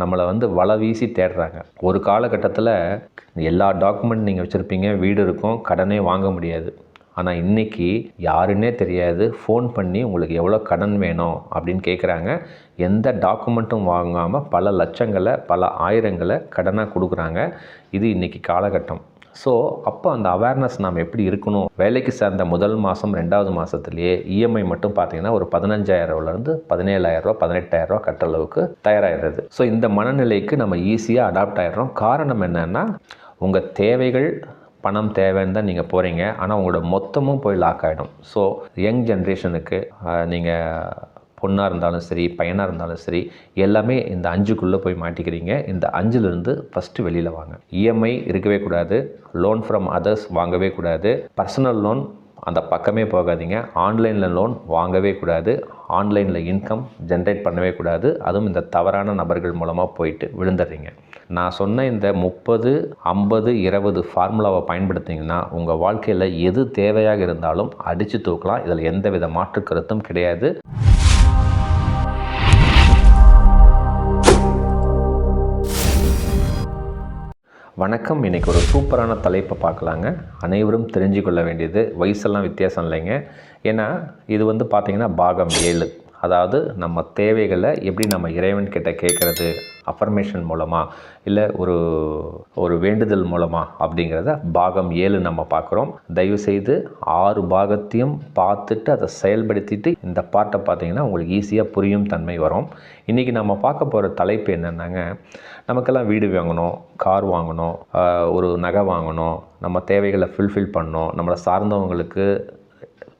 நம்மளை வந்து வலை வீசி தேடுறாங்க. ஒரு காலகட்டத்தில் எல்லா டாக்குமெண்ட் நீங்கள் வச்சுருப்பீங்க வீடு இருக்கும் கடனே வாங்க முடியாது. ஆனால் இன்றைக்கி யாருன்னே தெரியாது ஃபோன் பண்ணி உங்களுக்கு எவ்வளோ கடன் வேணும் அப்படின்னு கேட்குறாங்க எந்த டாக்குமெண்ட்டும் வாங்காமல் பல லட்சங்களை பல ஆயிரங்களை கடனாக கொடுக்குறாங்க. இது இன்றைக்கி காலகட்டம். ஸோ அப்போ அந்த அவேர்னஸ் நாம் எப்படி இருக்கணும்? வேலைக்கு சேர்ந்த முதல் மாதம் ரெண்டாவது மாதத்துலேயே இஎம்ஐ மட்டும் பார்த்தீங்கன்னா ஒரு பதினஞ்சாயிரம்லேருந்து பதினேழாயிரரூவா பதினெட்டாயிரரூவா கட்டுற அளவுக்கு தயாராகிடுது ஸோ இந்த மனநிலைக்கு நம்ம ஈஸியாக அடாப்ட் ஆகிடுறோம் காரணம் என்னென்னா உங்கள் தேவைகள் பணம் தேவைன்னு தான் நீங்கள் போகிறீங்க ஆனால் உங்களோட மொத்தமும் போய் லாக் ஆகிடும் ஸோ யங் ஜென்ரேஷனுக்கு நீங்கள் பொண்ணாக இருந்தாலும் சரி பையனாக இருந்தாலும் சரி எல்லாமே இந்த அஞ்சுக்குள்ளே போய் மாட்டிக்கிறீங்க. இந்த அஞ்சுலேருந்து ஃபஸ்ட்டு வெளியில் வாங்க. இஎம்ஐ இருக்கவே கூடாது. லோன் ஃப்ரம் அதர்ஸ் வாங்கவே கூடாது. பர்சனல் லோன் அந்த பக்கமே போகாதீங்க. ஆன்லைனில் லோன் வாங்கவே கூடாது. ஆன்லைனில் இன்கம் ஜென்ரேட் பண்ணவே கூடாது. அதுவும் இந்த தவறான நபர்கள் மூலமாக போயிட்டு விழுந்துடுறீங்க. நான் சொன்ன இந்த முப்பது ஐம்பது இருபது ஃபார்முலாவை பயன்படுத்திங்கன்னா உங்கள் வாழ்க்கையில் எது தேவையாக இருந்தாலும் அடித்து தூக்கலாம். இதில் எந்த வித மாற்று கருத்தும் கிடையாது. வணக்கம். இன்றைக்கி ஒரு சூப்பரான தலைப்பை பார்க்கலாங்க. அனைவரும் தெரிஞ்சு கொள்ள வேண்டியது வயசெல்லாம் வித்தியாசம் இல்லைங்க. ஏன்னா இது வந்து பார்த்திங்கன்னா பாகம் ஏழு. அதாவது நம்ம தேவைகளை எப்படி நம்ம இறைவன்கிட்ட கேட்குறது அஃபர்மேஷன் மூலமாக இல்லை ஒரு ஒரு வேண்டுதல் மூலமாக அப்படிங்கிறத பாகம் ஏழு நம்ம பார்க்குறோம். தயவுசெய்து ஆறு பாகத்தையும் பார்த்துட்டு அதை செயல்படுத்திட்டு இந்த பாட்டை பார்த்தீங்கன்னா உங்களுக்கு ஈஸியாக புரியும் தன்மை வரும். இன்றைக்கி நம்ம பார்க்க போகிற தலைப்பு என்னென்னாங்க? நமக்கெல்லாம் வீடு வாங்கணும் கார் வாங்கணும் ஒரு நகை வாங்கணும் நம்ம தேவைகளை ஃபுல்ஃபில் பண்ணணும் நம்மளை சார்ந்தவங்களுக்கு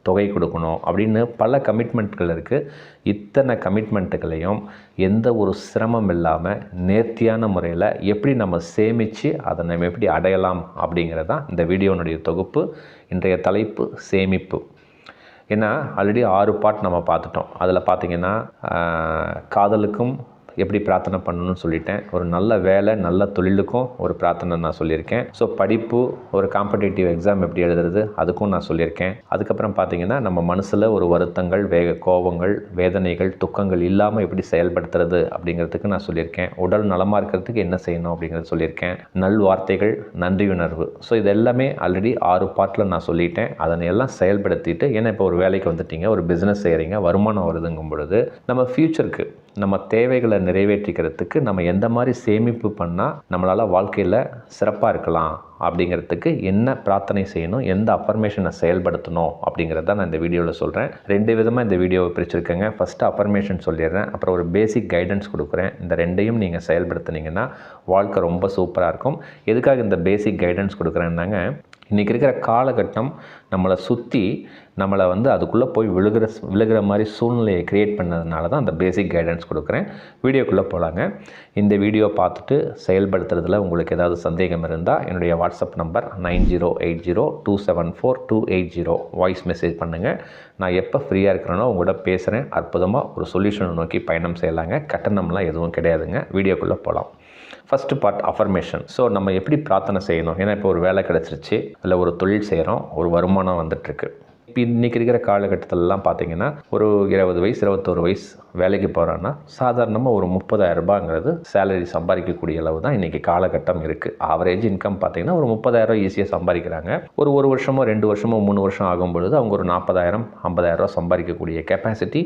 தொகை கொடுக்கணும் அப்படின்னு பல கமிட்மெண்ட்கள் இருக்குது இத்தனை கமிட்மெண்ட்டுகளையும் எந்த ஒரு சிரமம் இல்லாமல் நேர்த்தியான முறையில் எப்படி நம்ம சேமித்து அதை நம்ம எப்படி அடையலாம் அப்படிங்கிறது தான் இந்த வீடியோனுடைய தொகுப்பு இன்றைய தலைப்பு சேமிப்பு. ஏன்னா ஆல்ரெடி ஆறு பாட் நம்ம பார்த்துட்டோம். அதில் பார்த்திங்கன்னா காதலுக்கும் எப்படி பிரார்த்தனை பண்ணணும்னு சொல்லிட்டேன். ஒரு நல்ல வேலை நல்ல தொழிலுக்கும் ஒரு பிரார்த்தனை நான் சொல்லியிருக்கேன். ஸோ படிப்பு ஒரு காம்படிட்டிவ் எக்ஸாம் எப்படி எழுதுறது அதுக்கும் நான் சொல்லியிருக்கேன். அதுக்கப்புறம் பார்த்தீங்கன்னா நம்ம மனசில் ஒரு வருத்தங்கள் வேக கோபங்கள் வேதனைகள் துக்கங்கள் இல்லாமல் எப்படி செயல்படுத்துறது அப்படிங்கிறதுக்கு நான் சொல்லியிருக்கேன். உடல் நலமாக இருக்கிறதுக்கு என்ன செய்யணும் அப்படிங்கிறத சொல்லியிருக்கேன். நல் வார்த்தைகள் நன்றியுணர்வு ஸோ இது எல்லாமே ஆல்ரெடி ஆறு பாட்டில் நான் சொல்லிட்டேன். அதனை எல்லாம் செயல்படுத்திட்டு ஏன்னா இப்போ ஒரு வேலைக்கு வந்துட்டீங்க ஒரு பிஸ்னஸ் செய்கிறீங்க வருமானம் வருதுங்கும் பொழுது நம்ம ஃப்யூச்சருக்கு நம்ம தேவைகளை நிறைவேற்றிக்கிறதுக்கு நம்ம எந்த மாதிரி சேமிப்பு பண்ணால் நம்மளால் வாழ்க்கையில் சிறப்பாக இருக்கலாம் அப்படிங்கிறதுக்கு என்ன பிரார்த்தனை செய்யணும் எந்த அஃபர்மேஷனை செயல்படுத்தணும் அப்படிங்கிறத நான் இந்த வீடியோவில் சொல்கிறேன் ரெண்டு விதமாக இந்த வீடியோவை பிரிச்சிருக்கேங்க. ஃபஸ்ட்டு அஃபர்மேஷன் சொல்லிடுறேன். அப்புறம் ஒரு பேசிக் கைடன்ஸ் கொடுக்குறேன். இந்த ரெண்டையும் நீங்கள் செயல்படுத்துனீங்கன்னா வாழ்க்கை ரொம்ப சூப்பராக இருக்கும். எதுக்காக இந்த பேசிக் கைடன்ஸ் கொடுக்குறேன்னாங்க இன்றைக்கி இருக்கிற காலகட்டம் நம்மளை சுற்றி நம்மளை வந்து அதுக்குள்ளே போய் விழுகிற விழுகிற மாதிரி சூழ்நிலையை க்ரியேட் பண்ணதுனால தான் அந்த பேசிக் கைடன்ஸ் கொடுக்குறேன். வீடியோக்குள்ளே போகலாங்க இந்த வீடியோ பார்த்துட்டு செயல்படுத்துறதுல உங்களுக்கு ஏதாவது சந்தேகம் இருந்தால் என்னுடைய WhatsApp number nine zero eight zero two seven four two eight zero. Voice message பண்ணுங்கள் நான் எப்போ ஃப்ரீயாக இருக்கிறேனோ உங்கள்கிட்ட பேசுகிறேன் அற்புதமாக ஒரு சொல்யூஷனை நோக்கி பயணம் செய்யலாங்க. கட்டணம்லாம் எதுவும் கிடையாதுங்க. வீடியோக்குள்ளே போகலாம் ஃபஸ்ட்டு பார்ட் அஃபர்மேஷன் ஸோ நம்ம எப்படி பிரார்த்தனை செய்யணும்? ஏன்னா இப்போ ஒரு வேலை கிடச்சிருச்சு. இல்லை ஒரு தொழில் செய்கிறோம் ஒரு வருமானம் வந்துட்டுருக்கு. இப்போ இன்றைக்கி இருக்கிற காலகட்டத்திலலாம் பார்த்தீங்கன்னா ஒரு இருபது வயசு இருபத்தோரு வயசு வேலைக்கு போகிறோன்னா சாதாரணமாக ஒரு முப்பதாயிரம் ரூபாங்கிறது சேலரி சம்பாதிக்கக்கூடிய அளவு தான் இன்றைக்கி காலகட்டம் இருக்குது ஆவரேஜ் இன்கம் பார்த்தீங்கன்னா ஒரு முப்பதாயிரம் ஈஸியாக சம்பாதிக்கிறாங்க. ஒரு ஒரு வருஷமோ ரெண்டு வருஷமோ மூணு வருஷம் ஆகும் பொழுது அவங்க ஒரு நாற்பதாயிரம் ஐம்பதாயிரம் ரூபா சம்பாதிக்கக்கூடிய கெப்பாசிட்டி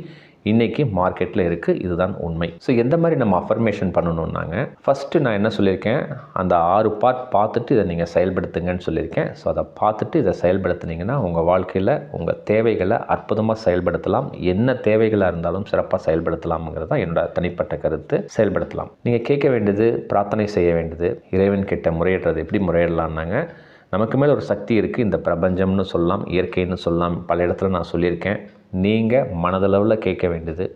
இன்றைக்கி மார்க்கெட்டில் இருக்குது இதுதான் உண்மை. ஸோ எந்த மாதிரி நம்ம அஃபர்மேஷன் பண்ணணுன்னாங்க ஃபஸ்ட்டு நான் என்ன சொல்லியிருக்கேன்? அந்த ஆறு பார்ட் பார்த்துட்டு இதை நீங்கள் செயல்படுத்துங்கன்னு சொல்லியிருக்கேன். ஸோ அதை பார்த்துட்டு இதை செயல்படுத்துனீங்கன்னா உங்கள் வாழ்க்கையில் உங்கள் தேவைகளை அற்புதமாக செயல்படுத்தலாம். என்ன தேவைகளாக இருந்தாலும் சிறப்பாக செயல்படுத்தலாம்ங்கிறது தான் என்னோட தனிப்பட்ட கருத்து. செயல்படுத்தலாம். நீங்கள் கேட்க வேண்டியது பிரார்த்தனை செய்ய வேண்டியது இறைவன் கிட்ட முறையிடுறது எப்படி முறையிடலாம்னாங்க நமக்கு மேலே ஒரு சக்தி இருக்குது இந்த பிரபஞ்சம்னு சொல்லலாம் இயற்கைன்னு சொல்லலாம். பல இடத்துல நான் சொல்லியிருக்கேன். நீங்கள் மனதளவில் கேட்க வேண்டியது.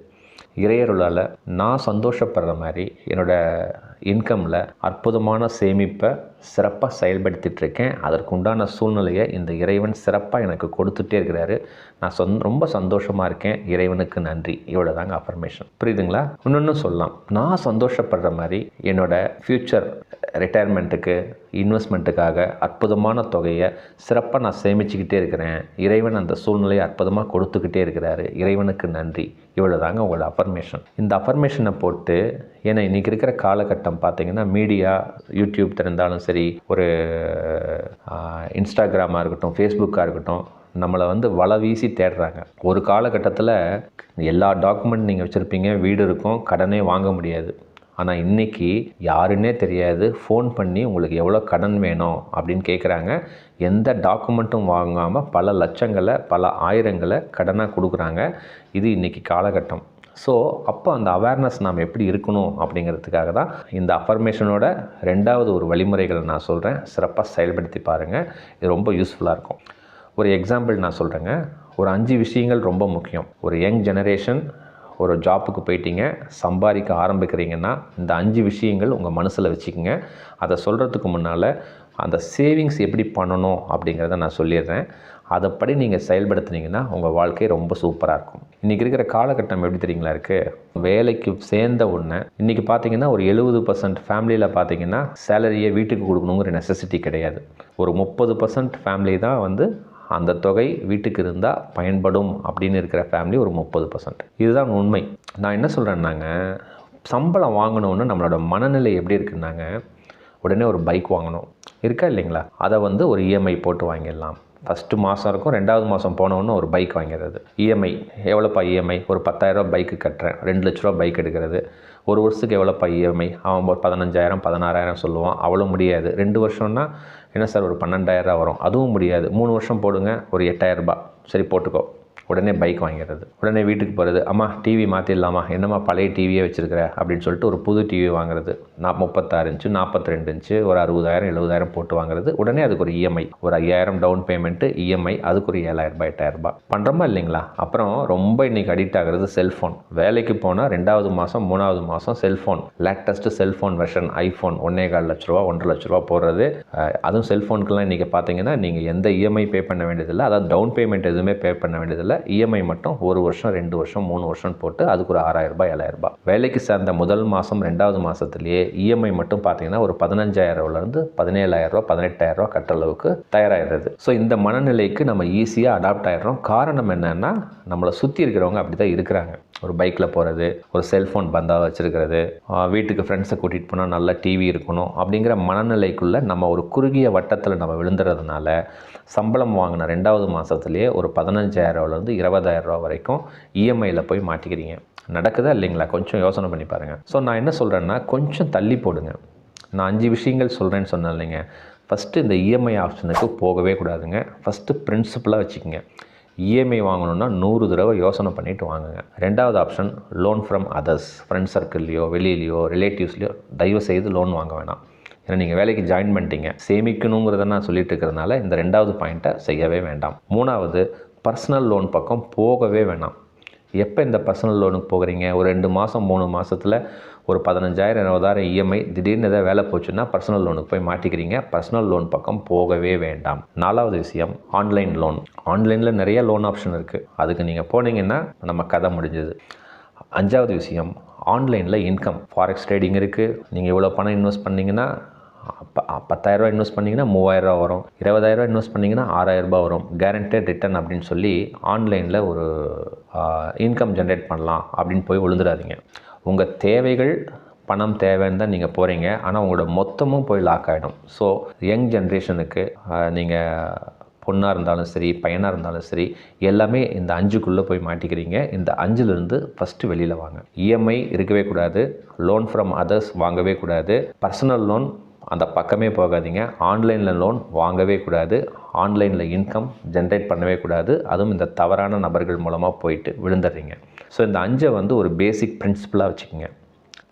இறையருளால் நான் சந்தோஷப்படுற மாதிரி என்னோடய இன்கமில் அற்புதமான சேமிப்பை சிறப்பாக செயல்படுத்திகிட்ருக்கேன் அதற்குண்டான சூழ்நிலையை இந்த இறைவன் சிறப்பாக எனக்கு கொடுத்துட்டே இருக்கிறாரு. நான் சொந் ரொம்ப சந்தோஷமாக இருக்கேன். இறைவனுக்கு நன்றி. இவ்வளோ தாங்க அஃபர்மேஷன் புரியுதுங்களா? இன்னொன்று சொல்லலாம். நான் சந்தோஷப்படுற மாதிரி என்னோடய ஃப்யூச்சர் ரிட்டையர்மெண்ட்டுக்கு இன்வெஸ்ட்மெண்ட்டுக்காக அற்புதமான தொகையை சிறப்பாக நான் சேமிச்சுக்கிட்டே இருக்கிறேன். இறைவன் அந்த சூழ்நிலையை அற்புதமாக கொடுத்துக்கிட்டே இருக்கிறாரு. இறைவனுக்கு நன்றி. இவ்வளோ தாங்க உங்களோட அஃபர்மேஷன் இந்த அஃபர்மேஷனை போட்டு ஏன்னா இன்றைக்கி இருக்கிற காலகட்டம் பார்த்திங்கன்னா மீடியா யூடியூப் திறந்தாலும் சரி சரி ஒரு இன்ஸ்டாகிராமாக இருக்கட்டும் ஃபேஸ்புக்காக இருக்கட்டும் நம்மளை வந்து வலை வீசி தேடுறாங்க. ஒரு காலகட்டத்தில் எல்லா டாக்குமெண்ட் நீங்கள் வச்சுருப்பீங்க வீடு இருக்கும் கடனே வாங்க முடியாது. ஆனால் இன்றைக்கி யாருன்னே தெரியாது ஃபோன் பண்ணி உங்களுக்கு எவ்வளோ கடன் வேணும் அப்படின்னு கேட்குறாங்க எந்த டாக்குமெண்ட்டும் வாங்காமல் பல லட்சங்களை பல ஆயிரங்களை கடனாக கொடுக்குறாங்க. இது இன்றைக்கி காலகட்டம். ஸோ அப்போ அந்த அவேர்னஸ் நாம் எப்படி இருக்கணும் அப்படிங்கிறதுக்காக தான் இந்த அஃபர்மேஷனோட ரெண்டாவது ஒரு வழிமுறைகளை நான் சொல்கிறேன் சிறப்பாக செயல்படுத்தி பாருங்கள் இது ரொம்ப யூஸ்ஃபுல்லாக இருக்கும். ஒரு எக்ஸாம்பிள் நான் சொல்கிறேங்க ஒரு அஞ்சு விஷயங்கள் ரொம்ப முக்கியம். ஒரு யங் ஜெனரேஷன் ஒரு ஜாப்புக்கு போயிட்டீங்க. சம்பாதிக்க ஆரம்பிக்கிறீங்கன்னா இந்த அஞ்சு விஷயங்கள் உங்கள் மனசில் வச்சுக்கோங்க. அதை சொல்கிறதுக்கு முன்னால் அந்த சேவிங்ஸ் எப்படி பண்ணணும் அப்படிங்கிறத நான் சொல்லிடுறேன். அதைப்படி நீங்கள் செயல்படுத்துனீங்கன்னா உங்கள் வாழ்க்கை ரொம்ப சூப்பராக இருக்கும். இன்றைக்கி இருக்கிற காலகட்டம் எப்படி தெரியுங்களா இருக்குது வேலைக்கு சேர்ந்த உடனே இன்றைக்கி பார்த்தீங்கன்னா ஒரு எழுபது பர்சன்ட் ஃபேமிலியில் பார்த்தீங்கன்னா சேலரியை வீட்டுக்கு கொடுக்கணுங்கிற நெசசிட்டி கிடையாது. ஒரு முப்பது பர்சன்ட் ஃபேமிலி தான் வந்து அந்த தொகை வீட்டுக்கு இருந்தால் பயன்படும் அப்படின்னு இருக்கிற ஃபேமிலி ஒரு முப்பது பர்சன்ட் இதுதான் உண்மை. நான் என்ன சொல்கிறேன்னாங்க சம்பளம் வாங்கணுன்னு நம்மளோட மனநிலை எப்படி இருக்குன்னாங்க உடனே ஒரு பைக் வாங்கணும். இருக்கா இல்லைங்களா? அதை வந்து ஒரு இஎம்ஐ போட்டு வாங்கிடலாம். ஃபஸ்ட்டு மாதம் இருக்கும் ரெண்டாவது மாதம் போனோன்னு ஒரு பைக் வாங்கிறது. இஎம்ஐ எவ்வளோப்பா இஎம்ஐ ஒரு பத்தாயிரரூபா பைக்கு கட்டுறேன். ரெண்டு லட்ச ரூபா பைக் எடுக்கிறது. ஒரு வருஷத்துக்கு எவ்வளோப்பா இஎம்ஐ அவன் ஒரு பதினஞ்சாயிரம் பதினாறாயிரம் சொல்லுவான். அவ்வளோ முடியாது. ரெண்டு வருஷம்னா என்ன சார் ஒரு பன்னெண்டாயிரம் வரும். அதுவும் முடியாது. மூணு வருஷம் போடுங்க ஒரு எட்டாயிரரூபா சரி போட்டுக்கோ. உடனே பைக் வாங்கிறது. உடனே வீட்டுக்கு போகிறது அம்மா டிவி மாற்றிடலாமா என்னம்மா பழைய டிவியே வச்சுருக்கிற? அப்படின்னு சொல்லிட்டு ஒரு புது டிவி வாங்குறது. நான் முப்பத்தாறு இன்ச்சு நாற்பத்தி ரெண்டு இன்ச்சு ஒரு அறுபதாயிரம் எழுபதாயிரம் போட்டு வாங்குறது. உடனே அதுக்கு ஒரு இஎம்ஐ ஒரு ஐயாயிரம் டவுன் பேமெண்ட்டு இஎம்ஐ அதுக்கு ஒரு ஏழாயிரரூபா எட்டாயிரரூபா பண்ணுறோமா இல்லைங்களா? அப்புறம் ரொம்ப இன்றைக்கி அடிக்ட் ஆகிறது செல்ஃபோன் வேலைக்கு போனால் ரெண்டாவது மாதம் மூணாவது மாதம் cellphone latest cellphone version iPhone ஒன்றே கால் லட்ச ரூபா ஒன்றரை லட்ச ரூபா போடுறது. அதுவும் செல்ஃபோனுக்குலாம் இன்றைக்கி பார்த்தீங்கன்னா நீங்கள் எந்த இஎம்ஐ பே பண்ண வேண்டியதில்லை. அதாவது டவுன் பேமெண்ட் எதுவுமே பே பண்ண வேண்டியதில்லை. இஎம்ஐ மட்டும் ஒரு வருஷம் ரெண்டு வருஷம் மூணு வருஷம் போட்டு அதுக்கு ஒரு ஆறாயிரம் ரூபாய் ரூபாய். வேலைக்கு சேர்ந்த முதல் மாதம் ரெண்டாவது மாதத்துலேயே இஎம்ஐ மட்டும் பார்த்தீங்கன்னா ஒரு பதினஞ்சாயிரம்லேருந்து பதினேழாயிரம் ரூபா பதினெட்டாயிரம் ரூபா கட்டுற அளவுக்கு தயாராகிடுது ஸோ இந்த மனநிலைக்கு நம்ம ஈஸியாக அடாப்ட் ஆகிடுறோம் காரணம் என்னன்னா நம்மளை சுற்றி இருக்கிறவங்க அப்படி தான் இருக்கிறாங்க. ஒரு பைக்கில் போகிறது ஒரு செல்ஃபோன் பந்தாக வச்சுருக்கிறது வீட்டுக்கு ஃப்ரெண்ட்ஸை கூட்டிகிட்டு போனால் நல்ல டிவி இருக்கணும் அப்படிங்கிற மனநிலைக்குள்ளே நம்ம ஒரு குறுகிய வட்டத்தில் நம்ம விழுந்துறதுனால சம்பளம் வாங்கின ரெண்டாவது மாதத்துலேயே ஒரு பதினஞ்சாயிரரூவாலேருந்து இருபதாயிரரூவா வரைக்கும் இஎம்ஐயில் போய் மாட்டிக்கிறீங்க. நடக்குதா இல்லைங்களா? கொஞ்சம் யோசனை பண்ணி பாருங்கள் ஸோ நான் என்ன சொல்கிறேன்னா கொஞ்சம் தள்ளி போடுங்க. நான் அஞ்சு விஷயங்கள் சொல்கிறேன்னு சொன்னேன் இல்லைங்க. ஃபஸ்ட்டு இந்த இஎம்ஐ ஆப்ஷனுக்கு போகவே கூடாதுங்க. ஃபஸ்ட்டு பிரின்சிபலாக வச்சுக்கோங்க. இஎம்ஐ வாங்கணுன்னா நூறு தடவை யோசனை பண்ணிவிட்டு வாங்குங்க. ரெண்டாவது option loan from others friend சர்க்கிள்லையோ வெளியிலையோ ரிலேட்டிவ்ஸ்லையோ தயவு செய்து லோன் வாங்க வேணாம். ஏன்னா நீங்கள் வேலைக்கு ஜாயின் பண்ணிட்டீங்க. சேமிக்கணுங்கிறத நான் சொல்லிட்டு இருக்கிறதுனால இந்த ரெண்டாவது பாயிண்ட்டை செய்யவே வேண்டாம். மூணாவது பர்சனல் லோன் பக்கம் போகவே வேணாம். எப்போ இந்த பர்சனல் லோனுக்கு போகிறீங்க? ஒரு ரெண்டு மாதம் மூணு மாதத்தில் ஒரு பதினஞ்சாயிரம் இருபதாயிரம் இஎம்ஐ திடீர்னு எதாவது வேலை போச்சுன்னா பர்சனல் லோனுக்கு போய் மாட்டிக்கிறீங்க. பர்சனல் லோன் பக்கம் போகவே வேண்டாம். நாலாவது விஷயம் ஆன்லைன் லோன் ஆன்லைனில் நிறைய லோன் ஆப்ஷன் இருக்குது அதுக்கு நீங்கள் போனீங்கன்னா நம்ம கதை முடிஞ்சது. அஞ்சாவது விஷயம் ஆன்லைனில் இன்கம் ஃபாரெக்ஸ் ட்ரேடிங் இருக்குது நீங்கள் இவ்வளோ பணம் இன்வெஸ்ட் பண்ணிங்கன்னா அப்போ பத்தாயிரரூபா இன்வெஸ்ட் பண்ணிங்கன்னா மூவாயிரரூவா வரும். இருபதாயிரரூவா இன்வெஸ்ட் பண்ணிங்கன்னா ஆறாயிரரூபா வரும். கேரண்டட் ரிட்டர்ன் அப்படின்னு சொல்லி ஆன்லைனில் ஒரு இன்கம் ஜென்ரேட் பண்ணலாம் அப்படின்னு போய் விழுந்துடாதீங்க. உங்கள் தேவைகள் பணம் தேவைன்னு தான் நீங்கள் போகிறீங்க ஆனால் உங்களோட மொத்தமும் போய் லாக் ஆகிடும் ஸோ யங் ஜென்ரேஷனுக்கு நீங்கள் பொண்ணாக இருந்தாலும் சரி பையனாக இருந்தாலும் சரி எல்லாமே இந்த அஞ்சுக்குள்ளே போய் மாட்டிக்கிறீங்க. இந்த அஞ்சுலேருந்து ஃபஸ்ட்டு வெளியில் வாங்க. இஎம்ஐ இருக்கவே கூடாது. லோன் ஃப்ரம் அதர்ஸ் வாங்கவே கூடாது. பர்சனல் லோன் அந்த பக்கமே போகாதீங்க. ஆன்லைனில் லோன் வாங்கவே கூடாது. ஆன்லைனில் இன்கம் ஜென்ரேட் பண்ணவே கூடாது. அதுவும் இந்த தவறான நபர்கள் மூலமாக போயிட்டு விழுந்துடுறீங்க. ஸோ இந்த அஞ்சை வந்து ஒரு பேசிக் பிரின்சிபலாக வச்சுக்கோங்க.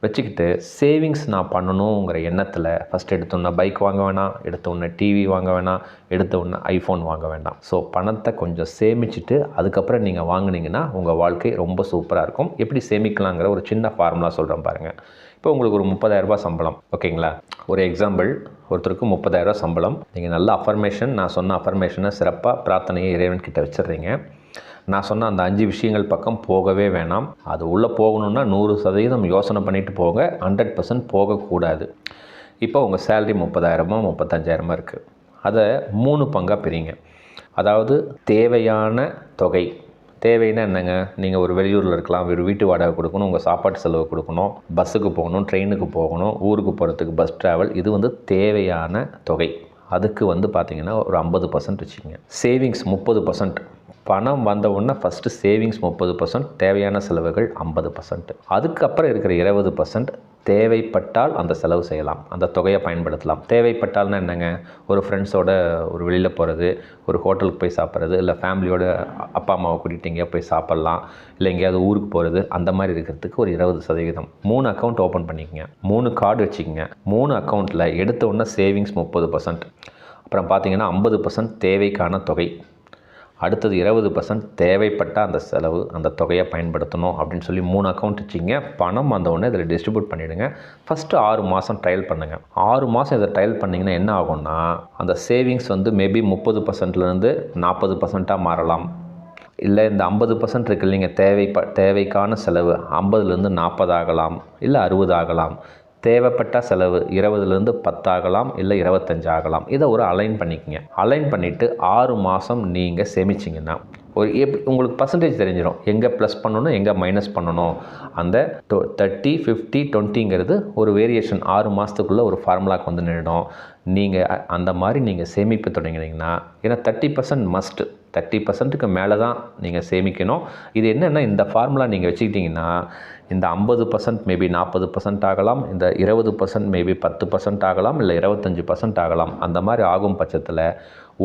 வச்சுக்கிட்டு சேவிங்ஸ் நான் பண்ணணுங்கிற எண்ணத்தில் ஃபஸ்ட் எடுத்தோன்னே பைக் வாங்க வேணாம். எடுத்தோன்னே டிவி வாங்க வேணாம். எடுத்தோன்னே ஐஃபோன் வாங்க வேண்டாம். ஸோ பணத்தை கொஞ்சம் சேமிச்சுட்டு அதுக்கப்புறம் நீங்கள் வாங்கினீங்கன்னா உங்கள் வாழ்க்கை ரொம்ப சூப்பராக இருக்கும். எப்படி சேமிக்கலாங்கிற ஒரு சின்ன ஃபார்முலா சொல்கிறேன் பாருங்கள் இப்போ உங்களுக்கு ஒரு முப்பதாயிரரூபா சம்பளம் ஓகேங்களா? ஒரு எக்ஸாம்பிள் ஒருத்தருக்கு முப்பதாயிரரூபா சம்பளம். நீங்கள் நல்ல அஃபர்மேஷன் நான் சொன்ன அஃபர்மேஷனை சிறப்பாக பிரார்த்தனையை இறைவன் கிட்ட வச்சிடுறீங்க. நான் சொன்ன அந்த அஞ்சு விஷயங்கள் பக்கம் போகவே வேணாம். அது உள்ளே போகணுன்னா நூறு சதவீதம் யோசனை பண்ணிட்டு போக ஹண்ட்ரட் பர்சன்ட் போகக்கூடாது. இப்போ உங்கள் சேலரி முப்பதாயிரமோ முப்பத்தஞ்சாயிரமோ இருக்குது அதை மூணு பங்காக பிரிங்க. அதாவது தேவையான தொகை தேவைன்னா என்னங்க? நீங்கள் ஒரு வெளியூரில் இருக்கலாம் ஒரு வீட்டு வாடகை கொடுக்கணும் உங்கள் சாப்பாட்டு செலவு கொடுக்கணும் பஸ்ஸுக்கு போகணும் ட்ரெயினுக்கு போகணும் ஊருக்கு போகிறதுக்கு பஸ் ட்ராவல் இது வந்து தேவையான தொகை. அதுக்கு வந்து பார்த்திங்கன்னா ஒரு ஐம்பது பர்சன்ட் வச்சுக்கோங்க. சேவிங்ஸ் முப்பது பர்சன்ட் பணம் வந்த உடனே ஃபஸ்ட்டு சேவிங்ஸ் முப்பது பர்சன்ட் தேவையான செலவுகள் ஐம்பது பர்சன்ட் அதுக்கப்புறம் இருக்கிற இருபது பர்சன்ட் தேவைப்பட்டால் அந்த செலவு செய்யலாம். அந்த தொகையை பயன்படுத்தலாம். தேவைப்பட்டால்னா என்னங்க? ஒரு ஃப்ரெண்ட்ஸோட ஒரு வெளியில் போகிறது ஒரு ஹோட்டலுக்கு போய் சாப்பிட்றது இல்லை ஃபேமிலியோட அப்பா அம்மாவை கூட்டிகிட்டு எங்கேயா போய் சாப்பிட்லாம் இல்லை எங்கேயாவது ஊருக்கு போகிறது அந்த மாதிரி இருக்கிறதுக்கு ஒரு இருபது சதவீதம். மூணு அக்கௌண்ட் ஓப்பன் பண்ணிக்கங்க. மூணு கார்டு வச்சுக்கோங்க. மூணு அக்கௌண்ட்டில் எடுத்த உடனே சேவிங்ஸ் முப்பது பர்சன்ட் அப்புறம் பார்த்தீங்கன்னா ஐம்பது பர்சன்ட் தேவைக்கான தொகை. அடுத்தது இருபது பர்சன்ட் தேவைப்பட்ட அந்த செலவு அந்த தொகையை பயன்படுத்தணும் அப்படின்னு சொல்லி மூணு அக்கௌண்ட் வச்சிங்க. பணம் வந்த இதில் டிஸ்ட்ரிபியூட் பண்ணிவிடுங்க ஃபஸ்ட்டு ஆறு மாதம் ட்ரையல் பண்ணுங்கள் ஆறு மாதம் இதை ட்ரையல் பண்ணிங்கன்னா என்ன ஆகும்னா அந்த சேவிங்ஸ் வந்து மேபி முப்பது பர்சன்ட்லேருந்து நாற்பது பர்சண்ட்டாக மாறலாம். இல்லை இந்த ஐம்பது பர்சன்ட் இருக்கு இல்லைங்க தேவை தேவைக்கான செலவு ஐம்பதுலேருந்து நாற்பது ஆகலாம். இல்லை அறுபது ஆகலாம். தேவைப்பட்ட செலவு இருபதுலேருந்து பத்தாகலாம் இல்லை இருபத்தஞ்சு ஆகலாம் இதை ஒரு அலைன் பண்ணிக்கங்க. அலைன் பண்ணிவிட்டு ஆறு மாதம் நீங்கள் சேமிச்சிங்கன்னா ஒரு எப்படி உங்களுக்கு பர்சன்டேஜ் தெரிஞ்சிடும் எங்கே ப்ளஸ் பண்ணணும் எங்கே மைனஸ் பண்ணணும். அந்த தேர்ட்டி ஃபிஃப்டி டுவெண்ட்டிங்கிறது ஒரு வேரியேஷன் ஆறு மாதத்துக்குள்ளே ஒரு ஃபார்முலாவுக்கு வந்து நின்றுடும் நீங்கள் அந்த மாதிரி நீங்கள் சேமிப்பு தொடங்கினீங்கன்னா ஏன்னா தேர்ட்டி பர்சன்ட் மஸ்ட்டு தேர்ட்டி பர்சன்ட்டுக்கு மேலே தான் நீங்கள் சேமிக்கணும். இது என்னென்னா இந்த ஃபார்முலா நீங்கள் வச்சுக்கிட்டிங்கன்னா இந்த ஐம்பது பர்சன்ட் மேபி நாற்பது பர்சன்ட் ஆகலாம் இந்த இருபது பர்சன்ட் மேபி பத்து பர்சன்ட் ஆகலாம் இல்லை இருபத்தஞ்சி பர்சன்ட் ஆகலாம். அந்த மாதிரி ஆகும் பட்சத்தில்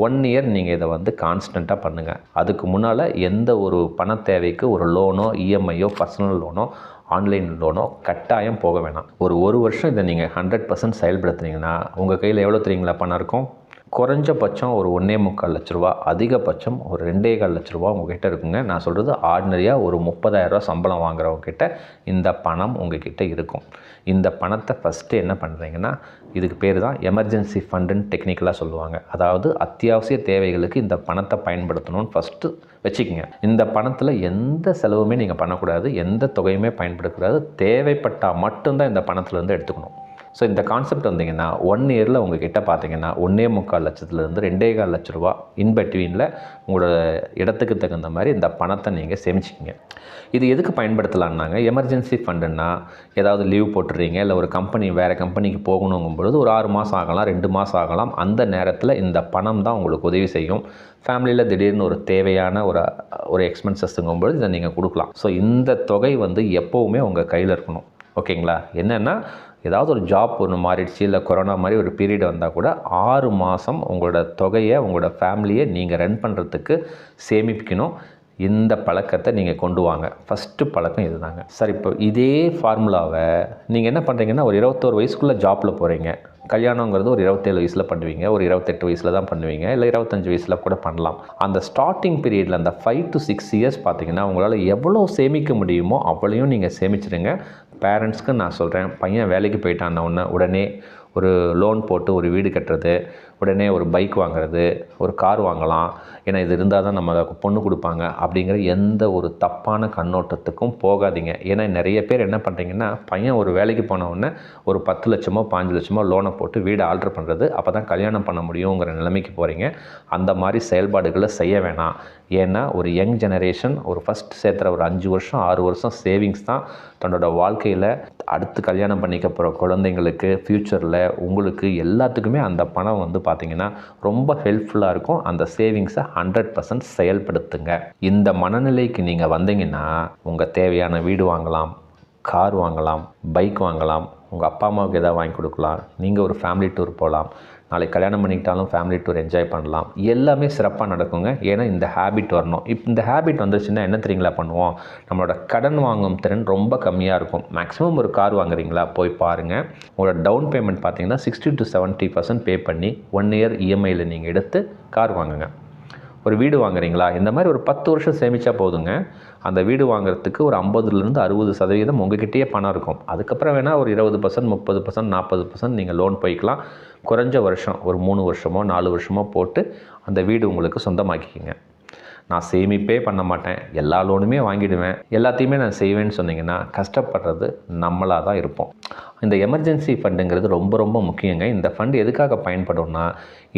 ஒன் இயர் நீங்கள் இதை வந்து கான்ஸ்டண்ட்டாக பண்ணுங்கள் அதுக்கு முன்னால் எந்த ஒரு பண தேவைக்கு ஒரு லோனோ இஎம்ஐயோ பர்சனல் லோனோ ஆன்லைன் லோனோ கட்டாயம் போக வேணாம். ஒரு ஒரு வருஷம் இதை நீங்கள் ஹண்ட்ரட் பர்சன்ட் செயல்படுத்துனீங்கன்னா உங்கள் கையில் எவ்வளோ தெரியுங்களா பணம் இருக்கும்? குறைஞ்சபட்சம் ஒரு ஒன்றே முக்கால் லட்ச ரூபா அதிகபட்சம் ஒரு ரெண்டே கால் லட்ச ரூபா உங்ககிட்ட இருக்குங்க. நான் சொல்கிறது ஆர்டினரியாக ஒரு முப்பதாயிரரூவா சம்பளம் வாங்குறவங்கக்கிட்ட இந்த பணம் உங்ககிட்ட இருக்கும். இந்த பணத்தை ஃபஸ்ட்டு என்ன பண்ணுறீங்கன்னா இதுக்கு பேர் தான் எமர்ஜென்சி ஃபண்டுன்னு டெக்னிக்கலாக சொல்லுவாங்க. அதாவது அத்தியாவசிய தேவைகளுக்கு இந்த பணத்தை பயன்படுத்தணும்னு ஃபஸ்ட்டு வச்சுக்கோங்க. இந்த பணத்தில் எந்த செலவுமே நீங்கள் பண்ணக்கூடாது. எந்த தொகையுமே பயன்படுத்தக்கூடாது. தேவைப்பட்டால் மட்டும்தான் இந்த பணத்துலேருந்து எடுத்துக்கணும். ஸோ இந்த கான்செப்ட் வந்தீங்கன்னா ஒன் இயரில் உங்ககிட்ட பார்த்தீங்கன்னா ஒன்றே முக்கால் லட்சத்துலேருந்து ரெண்டே கால் லட்ச ரூபா இன் பிட்வீனில் உங்களோட இடத்துக்கு தகுந்த மாதிரி இந்த பணத்தை நீங்கள் சேமிச்சிக்கிங்க. இது எதுக்கு பயன்படுத்தலான்னாங்க? எமர்ஜென்சி ஃபண்டுன்னா ஏதாவது லீவ் போட்டுறீங்க இல்லை ஒரு கம்பெனி வேறு கம்பெனிக்கு போகணுங்கும் பொழுது ஒரு ஆறு மாதம் ஆகலாம் ரெண்டு மாதம் ஆகலாம் அந்த நேரத்தில் இந்த பணம் தான் உங்களுக்கு உதவி செய்யும். ஃபேமிலியில் திடீர்னு ஒரு தேவையான ஒரு ஒரு எக்ஸ்பென்சஸ்ங்கும் பொழுது இதை நீங்கள் கொடுக்கலாம். ஸோ இந்த தொகை வந்து எப்போவுமே உங்கள் கையில் இருக்கணும். ஓகேங்களா என்னென்னா ஏதாவது ஒரு ஜாப் ஒன்று மாறிடுச்சு இல்லை கொரோனா மாதிரி ஒரு பீரியட் வந்தால் கூட ஆறு மாதம் உங்களோட தொகையை உங்களோட ஃபேமிலியை நீங்கள் ரன் பண்ணுறதுக்கு சேமிக்கணும். இந்த பழக்கத்தை நீங்கள் கொண்டு வாங்க. ஃபஸ்ட்டு பழக்கம் இதுதாங்க. சார் இப்போ இதே ஃபார்முலாவை நீங்கள் என்ன பண்ணுறீங்கன்னா ஒரு இருபத்தோரு வயசுக்குள்ளே ஜாப்பில் போகிறீங்க கல்யாணங்கிறது ஒரு இருபத்தேழு வயசில் பண்ணுவீங்க ஒரு இருபத்தெட்டு வயசில் தான் பண்ணுவீங்க இல்லை இருபத்தஞ்சு வயசில் கூட பண்ணலாம். அந்த ஸ்டார்டிங் பீரியடில் அந்த ஃபைவ் டு சிக்ஸ் இயர்ஸ் பார்த்தீங்கன்னா உங்களால் எவ்வளோ சேமிக்க முடியுமோ அவ்வளோயும் நீங்கள் சேமிச்சிடுங்க பேரண்ட்ஸ்க்கு நான் சொல்கிறேன் பையன் வேலைக்கு போயிட்டான உடனே உடனே ஒரு லோன் போட்டு ஒரு வீடு கட்டுறது உடனே ஒரு பைக் வாங்குறது ஒரு கார் வாங்கலாம். ஏன்னா இது இருந்தால் தான் நம்ம பொண்ணு கொடுப்பாங்க அப்படிங்கிற எந்த ஒரு தப்பான கண்ணோட்டத்துக்கும் போகாதீங்க. ஏன்னா நிறைய பேர் என்ன பண்ணுறீங்கன்னா பையன் ஒரு வேலைக்கு போனவுடனே ஒரு பத்து லட்சமோ பாஞ்சு லட்சமோ லோனை போட்டு வீடு ஆல்ட்ரு பண்ணுறது அப்போ தான் கல்யாணம் பண்ண முடியுங்கிற நிலைமைக்கு போகிறீங்க அந்த மாதிரி செயல்பாடுகளை செய்ய வேணாம். ஏன்னா ஒரு யங் ஜெனரேஷன் ஒரு ஃபஸ்ட் சேர்த்துற ஒரு அஞ்சு வருஷம் ஆறு வருஷம் சேவிங்ஸ் தான் தன்னோட வாழ்க்கையில் அடுத்து கல்யாணம் பண்ணிக்க போகிற குழந்தைங்களுக்கு ஃப்யூச்சரில் உங்களுக்கு எல்லாத்துக்குமே அந்த பணம் வந்து பார்த்திங்கன்னா ரொம்ப ஹெல்ப்ஃபுல்லாக இருக்கும். அந்த சேவிங்ஸை ஹண்ட்ரட் பர்சன்ட் செயல்படுத்துங்க. இந்த மனநிலைக்கு நீங்கள் வந்தீங்கன்னா உங்கள் தேவையான வீடு வாங்கலாம் கார் வாங்கலாம் பைக் வாங்கலாம் உங்கள் அப்பா அம்மாவுக்கு எதாவது வாங்கி கொடுக்கலாம் நீங்கள் ஒரு ஃபேமிலி டூர் போகலாம் நாளைக்கு கல்யாணம் பண்ணிக்கிட்டாலும் ஃபேமிலி டூர் என்ஜாய் பண்ணலாம். எல்லாமே சிறப்பாக நடக்குங்க. ஏன்னா இந்த ஹேபிட் வரணும். இப்போ இந்த ஹேபிட் வந்துருச்சுன்னா என்ன தெரியுங்களா பண்ணுவோம்? நம்மளோட கடன் வாங்கும் திறன் ரொம்ப கம்மியாக இருக்கும். மேக்ஸிமம் ஒரு கார் வாங்குறீங்களா? போய் பாருங்கள் உங்களோட டவுன் பேமெண்ட் பார்த்தீங்கன்னா sixty to seventy percent pay பண்ணி ஒன் இயர் இஎம்ஐயில் நீங்கள் எடுத்து கார் வாங்குங்க. ஒரு வீடு வாங்குறீங்களா? இந்த மாதிரி ஒரு பத்து வருஷம் சேமித்தா போதுங்க. அந்த வீடு வாங்குறதுக்கு ஒரு ஐம்பதுலேருந்து அறுபது சதவீதம் உங்ககிட்டயே பணம் இருக்கும். அதுக்கப்புறம் வேணால் ஒரு இருபது பர்சன்ட் முப்பது பர்சன்ட் நாற்பது பர்சன்ட் நீங்கள் லோன் போய்க்கலாம். குறைஞ்ச வருஷம் ஒரு மூணு வருஷமோ நாலு வருஷமோ போட்டு அந்த வீடு உங்களுக்கு சொந்தமாக்கிக்கிங்க. நான் சேமிப்பே பண்ண மாட்டேன். எல்லா லோனுமே வாங்கிடுவேன். எல்லாத்தையுமே நான் செய்வேன்னு சொன்னீங்கன்னா கஷ்டப்படுறது நம்மளாக தான் இருப்போம். இந்த எமர்ஜென்சி ஃபண்டுங்கிறது ரொம்ப ரொம்ப முக்கியங்க. இந்த ஃபண்ட் எதுக்காக பயன்படும்னா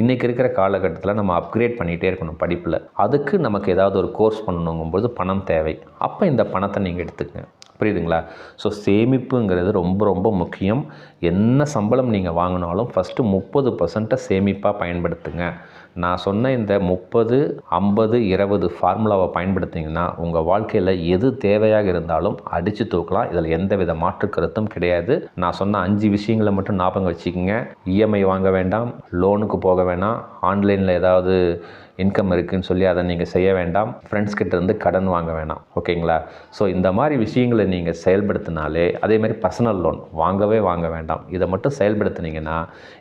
இன்றைக்கி இருக்கிற காலகட்டத்தில் நம்ம அப்கிரேட் பண்ணிகிட்டே இருக்கணும் படிப்பில். அதுக்கு நமக்கு ஏதாவது ஒரு கோர்ஸ் பண்ணணுங்கும்போது பணம் தேவை. அப்போ இந்த பணத்தை நீங்கள் எடுத்துக்கங்க. புரியுதுங்களா? ஸோ சேமிப்புங்கிறது ரொம்ப ரொம்ப முக்கியம். என்ன சம்பளம் நீங்கள் வாங்கினாலும் ஃபஸ்ட்டு முப்பது பர்சன்ட்டை சேமிப்பாக பயன்படுத்துங்க. நான் சொன்ன இந்த முப்பது ஐம்பது இருபது ஃபார்முலாவை பயன்படுத்திங்கன்னா உங்கள் வாழ்க்கையில் எது தேவையாக இருந்தாலும் அடித்து தூக்கலாம். இதில் எந்த வித மாற்று கருத்தும் கிடையாது. நான் சொன்ன அஞ்சு விஷயங்களை மட்டும் ஞாபகம் வச்சுக்கோங்க. இஎம்ஐ வாங்க வேண்டாம் லோனுக்கு போக வேணாம். ஆன்லைனில் ஏதாவது இன்கம் இருக்குதுன்னு சொல்லி அதை நீங்கள் செய்ய வேண்டாம். ஃப்ரெண்ட்ஸ் கிட்டேருந்து கடன் வாங்க வேணாம். ஓகேங்களா? ஸோ இந்த மாதிரி விஷயங்களை நீங்கள் செயல்படுத்தினாலே அதே மாதிரி பர்சனல் லோன் வாங்கவே வாங்க வேண்டாம். இதை மட்டும் செயல்படுத்துனீங்கன்னா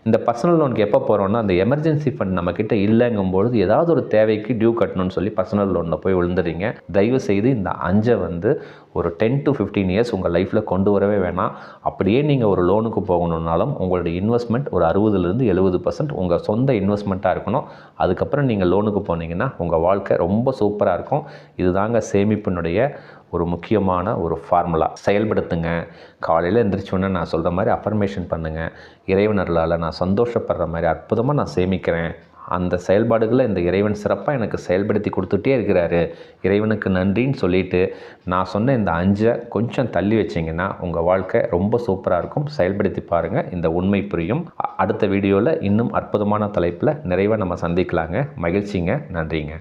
இந்த பர்சனல் லோனுக்கு எப்போ போகிறோன்னா அந்த எமர்ஜென்சி ஃபண்ட் நம்மக்கிட்ட இல்லைங்கும்பொழுது ஏதாவது ஒரு தேவைக்கு டியூ கட்டணும்னு சொல்லி பர்சனல் லோனில் போய் விழுந்துறீங்க தயவு செய்து இந்த அஞ்சை வந்து ஒரு டென் டு ஃபிஃப்டீன் இயர்ஸ் உங்கள் லைஃப்பில் கொண்டு வரவே வேணாம். அப்படியே நீங்கள் ஒரு லோனுக்கு போகணுன்னாலும் உங்களுடைய இன்வெஸ்ட்மெண்ட் ஒரு அறுபதுலேருந்து எழுபது பர்சன்ட் உங்கள் சொந்த இன்வெஸ்ட்மெண்ட்டாக இருக்கணும். அதுக்கப்புறம் நீங்கள் லோனுக்கு போனீங்கன்னா உங்கள் வாழ்க்கை ரொம்ப சூப்பராக இருக்கும். இதுதாங்க சேமிப்பினுடைய ஒரு முக்கியமான ஒரு ஃபார்முலா செயல்படுத்துங்க. காலையில் எந்திரிச்சோன்னே நான் சொல்கிற மாதிரி அஃபர்மேஷன் பண்ணுங்கள் இறைவனர்களால் நான் சந்தோஷப்படுற மாதிரி அற்புதமாக நான் சேமிக்கிறேன். அந்த செயல்பாடுகளை இந்த இறைவன் சிறப்பாக எனக்கு செயல்படுத்தி கொடுத்துட்டே இருக்கிறாரு. இறைவனுக்கு நன்றின்னு சொல்லிவிட்டு நான் சொன்ன இந்த அஞ்சை கொஞ்சம் தள்ளி வச்சிங்கன்னா உங்கள் வாழ்க்கை ரொம்ப சூப்பராக இருக்கும். செயல்படுத்தி பாருங்கள் இந்த உண்மை புரியும். அடுத்த வீடியோவில் இன்னும் அற்புதமான தலைப்பில் நிறைவாக நம்ம சந்திக்கலாங்க. மகிழ்ச்சிங்க. நன்றிங்க.